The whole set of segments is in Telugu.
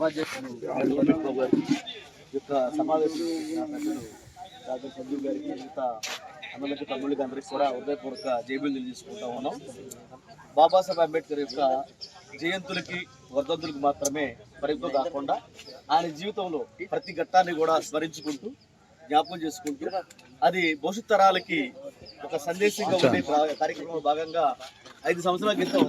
సభాధ్యక్షుడు బాబు యొక్క సమావేశం డాక్టర్ సంజీవ్ గారికి మిగతా అన్నలకి తమ్ముళ్ళకి అందరికీ కూడా హృదయపూర్వక జైబీలు తెలియజేసుకుంటా ఉన్నాం బాబాసాహెబ్ అంబేద్కర్ యొక్క జయంతులకి వర్ధంతులకి మాత్రమే పరిమితం కాకుండా ఆయన జీవితంలో ప్రతి ఘట్టాన్ని కూడా స్మరించుకుంటూ జ్ఞాపకం చేసుకుంటూ అది భవిష్యత్ తరాలకి ఒక సందేశంగా ఉండే కార్యక్రమంలో భాగంగా ఐదు సంవత్సరాల క్రితం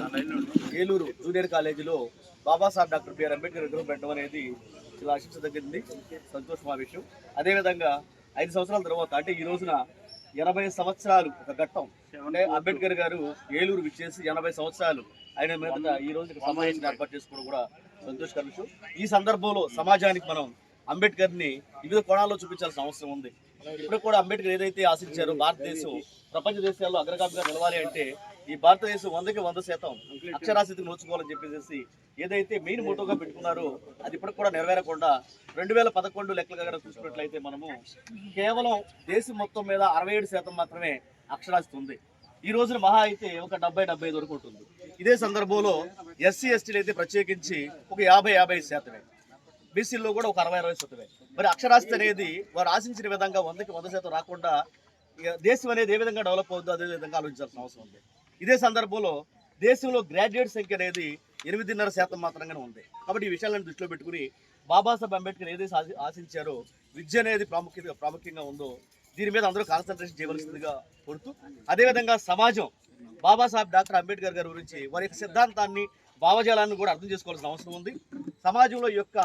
ఏలూరు జూనియర్ కాలేజీలో బాబాసాహెబ్ డాక్టర్ బిఆర్ అంబేద్కర్ విగ్రహం పెట్టడం అనేది చాలా ఆశించదగింది సంతోషం ఆ విషయం అదేవిధంగా ఐదు సంవత్సరాల తర్వాత అంటే ఈ రోజున ఎనభై సంవత్సరాలు ఒక ఘట్టం. అంటే అంబేద్కర్ గారు ఏలూరు విచ్చేసి ఎనభై సంవత్సరాలు ఆయన మీద ఈ రోజు సమావేశం ఏర్పాటు చేసుకోవడం కూడా సంతోషకర విషయం. ఈ సందర్భంలో సమాజానికి మనం అంబేద్కర్ని వివిధ కోణాల్లో చూపించాల్సిన అవసరం ఉంది. ఇప్పుడు కూడా అంబేద్కర్ ఏదైతే ఆశించారో భారతదేశం ప్రపంచ దేశాల్లో అగ్రగామిగా నిలవాలి అంటే ఈ భారతదేశం వందకి వంద శాతం అక్షరాస్యతకు నోచుకోవాలని చెప్పేసి ఏదైతే మెయిన్ మోటోగా పెట్టుకున్నారో అది ఇప్పటికి కూడా నెరవేరకుండా రెండు వేల పదకొండు లెక్కల కనుక చూసుకున్నట్లయితే మనము కేవలం దేశం మొత్తం మీద అరవై ఏడు శాతం మాత్రమే అక్షరాస్యత ఉంది. ఈ రోజున మహా అయితే ఒక డెబ్బై డెబ్బై ఐదు వరకు ఉంటుంది. ఇదే సందర్భంలో ఎస్సీ ఎస్టీలు అయితే ప్రత్యేకించి ఒక యాభై యాభై ఐదు శాతమే. బీసీల్లో కూడా ఒక అరవై అరవై శాతమే. మరి అక్షరాస్యత అనేది వారు ఆశించిన విధంగా వందకి వంద శాతం రాకుండా దేశం అనేది ఏ విధంగా డెవలప్ అవుతుందో అదే విధంగా ఆలోచించాల్సిన అవసరం ఉంది. ఇదే సందర్భంలో దేశంలో గ్రాడ్యుయేట్ సంఖ్య అనేది ఎనిమిదిన్నర శాతం మాత్రంగానే ఉంది. కాబట్టి ఈ విషయాలను దృష్టిలో పెట్టుకుని బాబాసాహెబ్ అంబేద్కర్ ఏదైతే ఆశించారో విద్య అనేది ప్రాముఖ్యత ప్రాముఖ్యంగా ఉందో దీని మీద అందరూ కాన్సన్ట్రేషన్ చేయవలసిందిగా కోరుతూ అదేవిధంగా సమాజం బాబాసాహెబ్ డాక్టర్ అంబేద్కర్ గారి గురించి వారి యొక్క సిద్ధాంతాన్ని భావజాలాన్ని కూడా అర్థం చేసుకోవాల్సిన అవసరం ఉంది. సమాజంలో యొక్క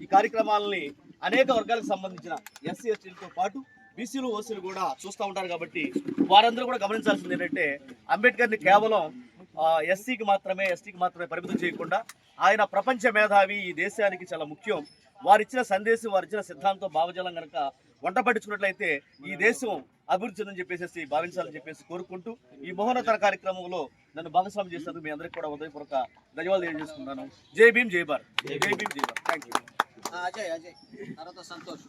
ఈ కార్యక్రమాలని అనేక వర్గాలకు సంబంధించిన ఎస్సీ ఎస్టీలతో పాటు బీసీలు ఓసీలు కూడా చూస్తూ ఉంటారు కాబట్టి వారందరూ కూడా గమనించాల్సింది ఏంటంటే అంబేద్కర్ని కేవలం ఎస్సీకి మాత్రమే ఎస్టీకి మాత్రమే పరిమితం చేయకుండా ఆయన ప్రపంచ మేధావి ఈ దేశానికి చాలా ముఖ్యం. వారిచ్చిన సందేశం వారిచ్చిన సిద్ధాంతం భావజాలం కనుక వంట పట్టించుకున్నట్లయితే ఈ దేశం అభివృద్ధి చెందని చెప్పేసి భావించాలని చెప్పేసి కోరుకుంటూ ఈ మహోన్నతర కార్యక్రమంలో నన్ను భాగస్వామి చేసినందుకు మీ అందరికీ కూడా ఉదయపూర్వక ధన్యవాదాలు తెలియజేసుకున్నాను జై భీమ్ జై భారత్. జై భీమ్ జై భారత్. Thank you. అజయ్ అజయ్. తర్వాత సంతోష్.